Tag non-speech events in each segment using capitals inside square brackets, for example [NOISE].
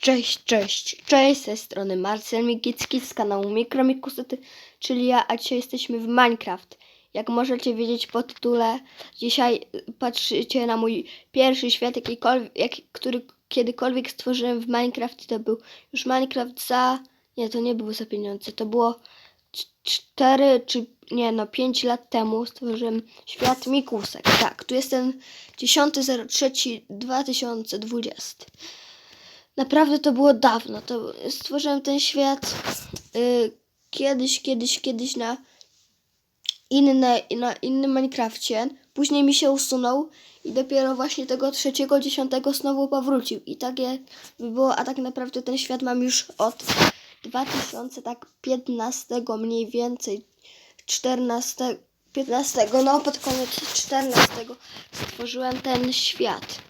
Cześć, cześć, cześć, z tej strony Marcel Migicki z kanału Mikromikusety, czyli ja, a dzisiaj jesteśmy w Minecraft. Jak możecie wiedzieć po tytule, dzisiaj y, patrzycie na mój pierwszy świat, jak, który kiedykolwiek stworzyłem w Minecraft. To był już Minecraft za... Nie, to nie było za pieniądze, to było 4 czy nie no 5 lat temu stworzyłem świat Mikusek. Tak, tu jest ten 10.03.2020. Naprawdę to było dawno. To stworzyłem ten świat y, kiedyś, kiedyś, kiedyś na inne, na innym Minecrafcie. Później mi się usunął i dopiero właśnie tego trzeciego, dziesiątego znowu powrócił. I takie by było, a tak naprawdę ten świat mam już od 2015 mniej więcej 14, 15, no pod koniec 14 stworzyłem ten świat.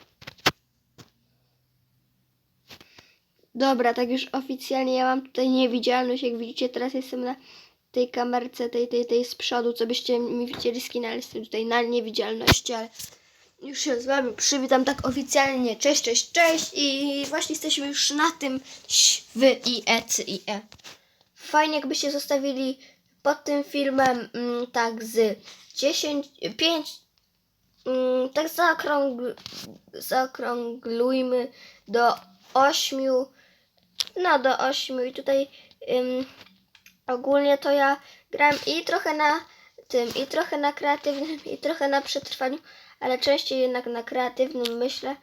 Dobra, tak już oficjalnie ja mam tutaj niewidzialność. Jak widzicie, teraz jestem na tej kamerce, tej, tej, tej z przodu, co byście mi widzieli skin, ale jestem tutaj na niewidzialności, ale już się z wami przywitam tak oficjalnie. Cześć, cześć, cześć i właśnie jesteśmy już na tym ś, w i e, c, i e. Fajnie jakbyście zostawili pod tym filmem mm, tak z 10, 5, mm, tak zaokrągl, zaokrąglujmy do 8, no do 8 i tutaj ogólnie to ja gram i trochę na tym, i trochę na kreatywnym, i trochę na przetrwaniu, ale częściej jednak na kreatywnym myślę.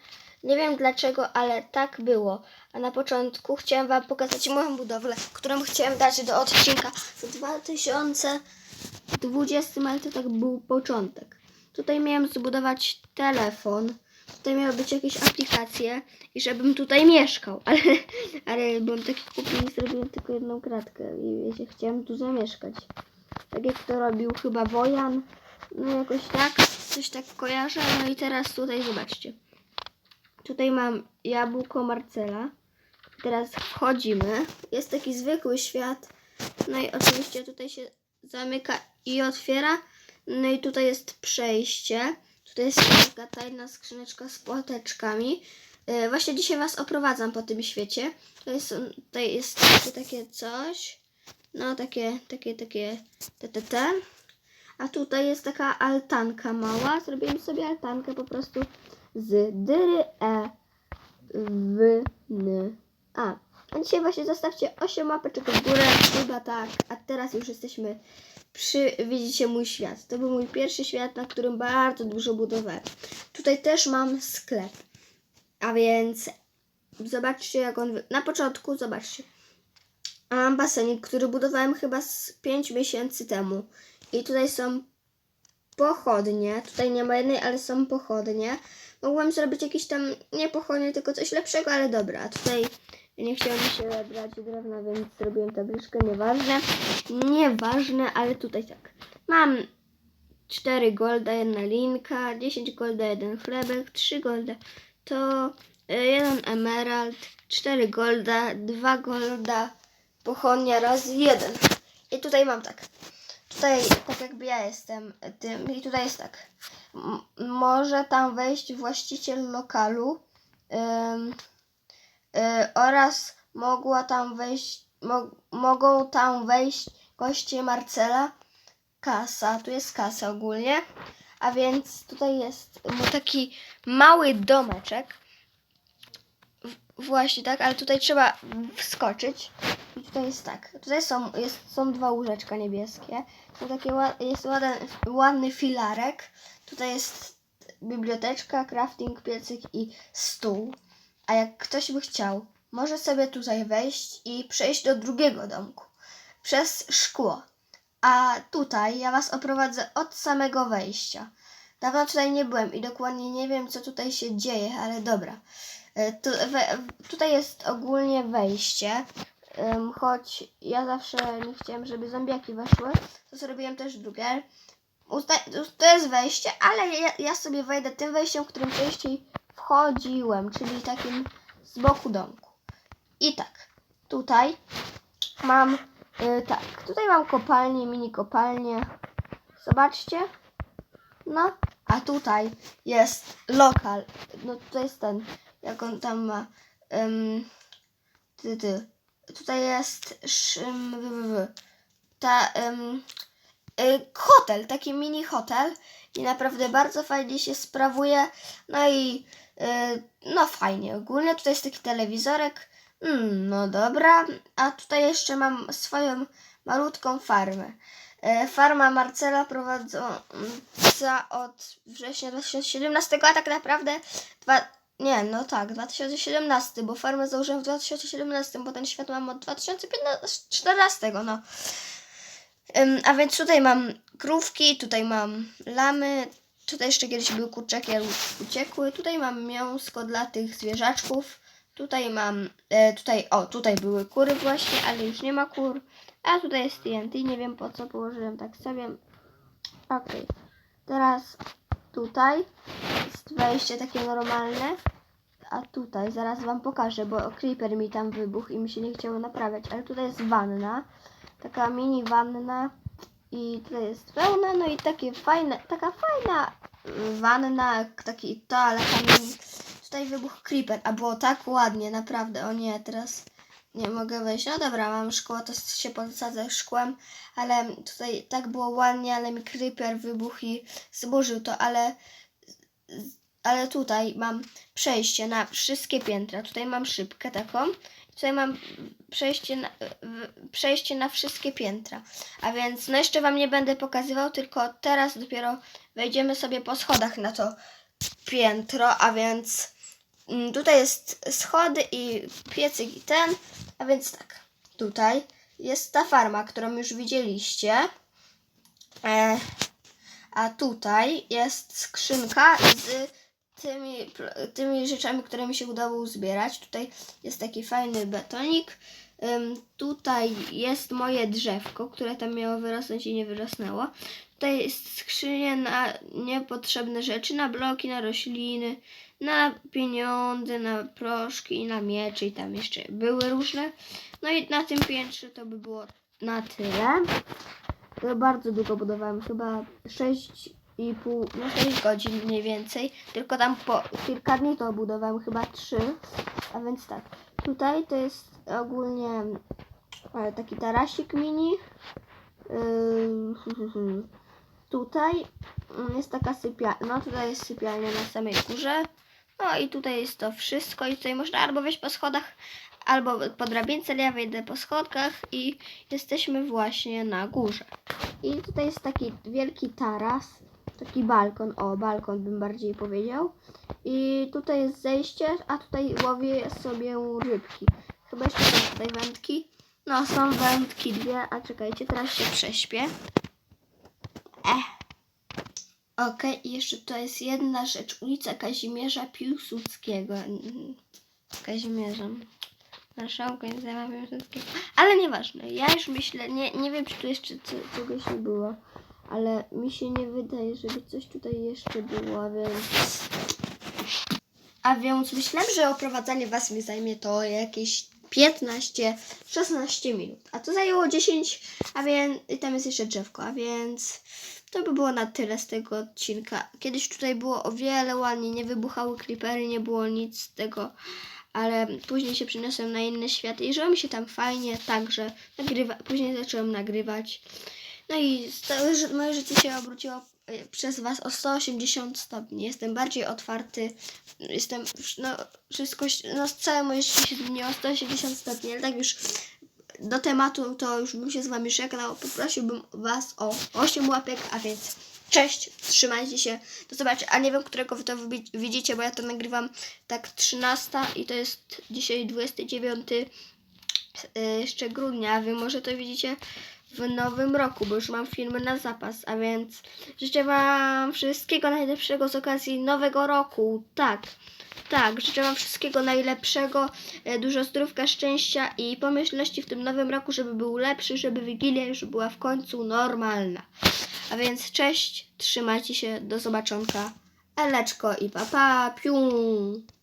Nie wiem dlaczego, ale tak było. A na początku chciałem Wam pokazać moją budowlę, którą chciałem dać do odcinka w 2020, ale to tak był początek. Tutaj miałem zbudować telefon, tutaj miały być jakieś aplikacje i żebym tutaj mieszkał, [LAUGHS] ale, ale byłem taki głupi i zrobiłem tylko jedną kratkę i wiecie, chciałem tu zamieszkać. Tak jak to robił chyba Wojan, no jakoś tak, coś tak kojarzę, no i teraz tutaj zobaczcie. Tutaj mam jabłko Marcela. Teraz wchodzimy. Jest taki zwykły świat. No i oczywiście tutaj się zamyka i otwiera. No i tutaj jest przejście. Tutaj jest taka tajna skrzyneczka z płateczkami. Yy, właśnie dzisiaj Was oprowadzam po tym świecie. To jest, tutaj jest takie, takie coś. No takie, takie, takie, te, te, te. A tutaj jest taka altanka mała. Zrobiłem sobie altankę po prostu z dyry E w n a. A dzisiaj właśnie zostawcie 8 łapeczek w górę, chyba tak. A teraz już jesteśmy przy, widzicie mój świat. To był mój pierwszy świat, na którym bardzo dużo budowałem. Tutaj też mam sklep. A więc zobaczcie jak on, na początku zobaczcie. Mam basenik, który budowałem chyba z 5 miesięcy temu. I tutaj są pochodnie. Tutaj nie ma jednej, ale są pochodnie. Mogłam zrobić jakieś tam, nie pochodnie, tylko coś lepszego, ale dobra. A tutaj nie chciałam się brać drewna, więc zrobiłem tabliczkę, nieważne. Nieważne, ale tutaj tak. Mam 4 golda, jedna linka, 10 golda, jeden chlebek, 3 golda to y, jeden emerald, 4 golda, 2 golda, pochodnia raz jeden. I tutaj mam tak. Tutaj tak jakby ja jestem tym i tutaj jest tak. M- może tam wejść właściciel lokalu ym, oraz mogła tam wejść, mo- mogą tam wejść goście Marcela. Kasa, tu jest kasa ogólnie. A więc tutaj jest taki mały domeczek. W- Właśnie tak, ale tutaj trzeba wskoczyć. I tutaj jest tak. Tutaj są, jest, są dwa łóżeczka niebieskie. Takie, ła- jest ładny, ładny filarek. Tutaj jest biblioteczka, crafting, piecyk i stół. A jak ktoś by chciał, może sobie tutaj wejść i przejść do drugiego domku. Przez szkło. A tutaj ja Was oprowadzę od samego wejścia. Dawno tutaj nie byłem i dokładnie nie wiem, co tutaj się dzieje, ale dobra. E, Tu, we, tutaj jest ogólnie wejście, em, choć ja zawsze nie chciałem, żeby zombiaki weszły, to zrobiłem też drugie. Usta- To jest wejście, ale ja, ja sobie wejdę tym wejściem, którym częściej wchodziłem, czyli takim z boku domku. I tak, tutaj mam, y, tak, tutaj mam kopalnię, mini kopalnię. Zobaczcie. No, a tutaj jest lokal. No to jest ten, jak on tam ma. Um, ty, ty. Tutaj jest szym, w, w, w. ta ym, y, hotel, taki mini hotel i naprawdę bardzo fajnie się sprawuje. No i y, no fajnie. Ogólnie tutaj jest taki telewizorek. Mm, no dobra, a tutaj jeszcze mam swoją malutką farmę. E, Farma Marcela prowadząca od września 2017, a tak naprawdę dwa, nie, no tak, 2017, bo farmę założyłem w 2017, bo ten świat mam od 2014, no. A więc tutaj mam krówki, tutaj mam lamy, tutaj jeszcze kiedyś były kurczaki, ale uciekły. Tutaj mam mięsko dla tych zwierzaczków. Tutaj mam, e, tutaj, o, tutaj były kury właśnie, ale już nie ma kur. A tutaj jest TNT, nie wiem po co położyłem tak sobie. Okej, teraz tutaj jest wejście takie normalne. A tutaj zaraz wam pokażę, bo creeper mi tam wybuchł i mi się nie chciało naprawiać. Ale tutaj jest wanna, taka mini wanna i tutaj jest pełna, no i takie fajne, taka fajna wanna, taki toaleta mini. Tutaj wybuchł creeper, a było tak ładnie, naprawdę. O nie, teraz nie mogę wejść. No dobra, mam szkło, to się podsadzę szkłem, ale tutaj tak było ładnie, ale mi creeper wybuchł i zburzył to, ale ale tutaj mam przejście na wszystkie piętra. Tutaj mam szybkę taką. Tutaj mam przejście na, przejście na wszystkie piętra. A więc no jeszcze wam nie będę pokazywał, tylko teraz dopiero wejdziemy sobie po schodach na to piętro, a więc mm, tutaj jest schody i piecyk i ten, a więc tak, tutaj jest ta farma, którą już widzieliście. E, a tutaj jest skrzynka z tymi, tymi rzeczami, które mi się udało uzbierać. Tutaj jest taki fajny betonik. Ym, tutaj jest moje drzewko, które tam miało wyrosnąć i nie wyrosnęło. Tutaj jest skrzynia na niepotrzebne rzeczy, na bloki, na rośliny, na pieniądze, na proszki i na miecze i tam jeszcze były różne. No i na tym piętrze to by było na tyle. To bardzo długo budowałem, chyba 6,5, no 6 godzin mniej więcej. Tylko tam po kilka dni to budowałem, chyba 3. A więc tak, tutaj to jest ogólnie e, taki tarasik mini. Ym, [LAUGHS] tutaj mm, jest taka sypialnia, no tutaj jest sypialnia na samej górze. No i tutaj jest to wszystko i tutaj można albo wejść po schodach, albo po drabince, ale ja wejdę po schodkach i jesteśmy właśnie na górze. I tutaj jest taki wielki taras, taki balkon, o balkon bym bardziej powiedział. I tutaj jest zejście, a tutaj łowię sobie rybki. Chyba jeszcze są tutaj wędki. No, są wędki dwie, a czekajcie, teraz się prześpię. Eh. Okej, i jeszcze to jest jedna rzecz. Ulica Kazimierza Piłsudskiego. Mm, Kazimierza. Marszałka nie zajmę Piłsudskiego. Ale nieważne. Ja już myślę, nie, nie wiem, czy tu jeszcze co, czegoś nie było. Ale mi się nie wydaje, żeby coś tutaj jeszcze było, a więc... A więc myślałem, że oprowadzanie was mi zajmie to jakieś 15-16 minut. A to zajęło 10, a więc i tam jest jeszcze drzewko, a więc to by było na tyle z tego odcinka. Kiedyś tutaj było o wiele ładniej, nie wybuchały creepery, nie było nic z tego, ale później się przeniosłem na inny świat i żyło mi się tam fajnie, także nagrywa, później zacząłem nagrywać. No i moje życie się obróciło e, przez Was o 180 stopni. Jestem bardziej otwarty, jestem, no wszystko, no całe moje życie się zmieniło o 180 stopni, ale tak już do tematu to już bym się z Wami żegnał. Poprosiłbym Was o 8 łapek, a więc cześć, trzymajcie się, do zobaczenia. A nie wiem, którego Wy to widzicie, bo ja to nagrywam tak 13 i to jest dzisiaj 29 y, jeszcze grudnia, Wy może to widzicie w nowym roku, bo już mam filmy na zapas, a więc życzę Wam wszystkiego najlepszego z okazji nowego roku. Tak, tak, życzę Wam wszystkiego najlepszego, e, dużo zdrówka, szczęścia i pomyślności w tym nowym roku, żeby był lepszy, żeby Wigilia już była w końcu normalna. A więc cześć, trzymajcie się, do zobaczonka. Eleczko i papa, piu!